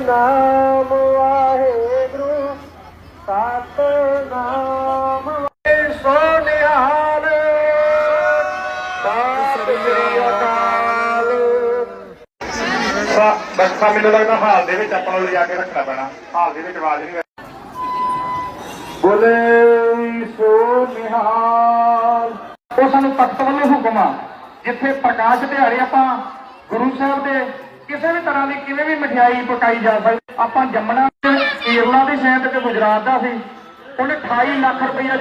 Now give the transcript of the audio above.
ਸਤਨਾਮ ਵਾਹਿਗੁਰੂ ਸਤਨਾਮ ਵਾਹਿਗੁਰੂ। ਸੋਨਿਹਾਲ ਸਤਿ ਸ੍ਰੀ ਅਕਾਲ। ਬੱਸਾ ਮੈਨੂੰ ਲੱਗਦਾ ਹਾਲ ਦੇ ਵਿੱਚ ਆਪਾਂ ਨੂੰ ਲਿਜਾ ਕੇ ਰੱਖਣਾ ਪੈਣਾ। ਹਾਲ ਦੇ ਵਿੱਚ ਆਵਾਜ਼ ਨਹੀਂ ਬੋਲੇ, ਸੋ ਨਿਹਾਲ। ਉਹ ਸਾਨੂੰ ਤਖਤ ਵੱਲੋਂ ਹੁਕਮ ਆ। ਜਿੱਥੇ ਪ੍ਰਕਾਸ਼ ਦਿਹਾੜੇ ਆਪਾਂ ਗੁਰੂ ਸਾਹਿਬ ਦੇ ਕਿਸੇ ਵੀ ਤਰ੍ਹਾਂ ਦੀ ਕਿਵੇਂ ਵੀ ਮਠਿਆਈ ਪਕਾਈ ਜਾ ਸਕਦੀ, ਆਪਾਂ ਜੰਮਣਾ ਕੇਰਲਾ ਦੇ ਸ਼ਹਿਰ ਤੇ ਗੁਜਰਾਤ ਦਾ ਸੀ, ਉਹਨੇ 28 ਲੱਖ ਰੁਪਈਆ